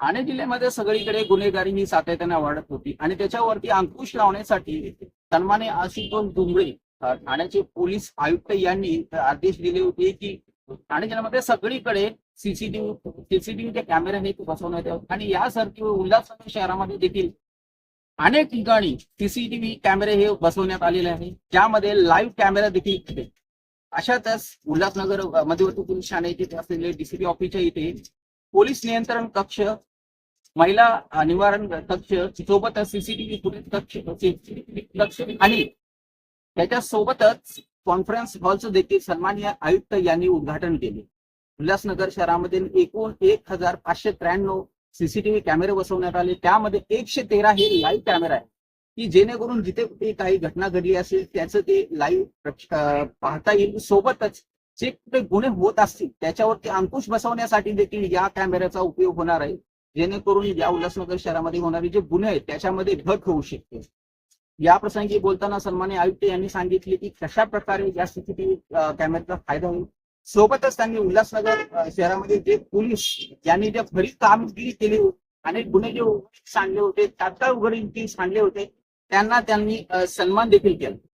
ठाणे जिल्ह्यामध्ये सगळीकडे गुन्हेगारी ही सातत्याने वाढत होती आणि त्याच्यावरती अंकुश लावण्यासाठी सन्माने आशुतोष डुंबळे ठाण्याचे पोलीस आयुक्त यांनी आदेश दिले होते की ठाणे जिल्ह्यामध्ये सगळीकडे सीसीटीव्ही सीसीटीव्हीचे कॅमेरे हे बसवण्यात येतात आणि यासारखी उल्हासनगर शहरामध्ये देखील अनेक ठिकाणी सीसीटीव्ही कॅमेरे हे बसवण्यात आलेले आहे. ज्यामध्ये लाईव्ह कॅमेरा देखील अशातच उल्हासनगर मध्यवर्ती पोलीस ठाण्याचे असलेले डीसीपी ऑफिसच्या इथे पोलीस नियंत्रण कक्ष महिला निवारण कक्ष सोबतच सीसीटीव्ही पुढील कक्ष कक्ष आणि त्याच्या सोबतच कॉन्फरन्स हॉलचं देखील सन्मान्य आयुक्त यांनी उद्घाटन केले. उल्हासनगर शहरामध्ये एकूण एक हजार पाचशे त्र्याण्णव सीसीटीव्ही कॅमेरे बसवण्यात आले. त्यामध्ये एकशे तेरा हे लाईव्ह कॅमेरा आहे की जेणेकरून जिथे कुठे काही घटना घडली असेल त्याचं ते लाईव्ह पाहता येईल. सोबतच जे कुठे गुन्हे होत असतील त्याच्यावरती अंकुश बसवण्यासाठी देखील या कॅमेऱ्याचा उपयोग होणार आहे. जेणेकरून या उल्हासनगर शहरामध्ये होणारे जे गुन्हे आहेत त्याच्यामध्ये घट होऊ शकते. या प्रसंगी बोलताना सन्मान्य आयुक्त यांनी सांगितले की कशा प्रकारे या सीसीटीव्ही कॅमेऱ्याचा फायदा होईल. सोबतच त्यांनी उल्हासनगर शहरामध्ये जे पोलीस यांनी जे खरी कामगिरी केली होती अनेक गुन्हे जे सांगले होते तात्काळ उघडकीस सांगले होते त्यांना त्यांनी सन्मान देखील केला.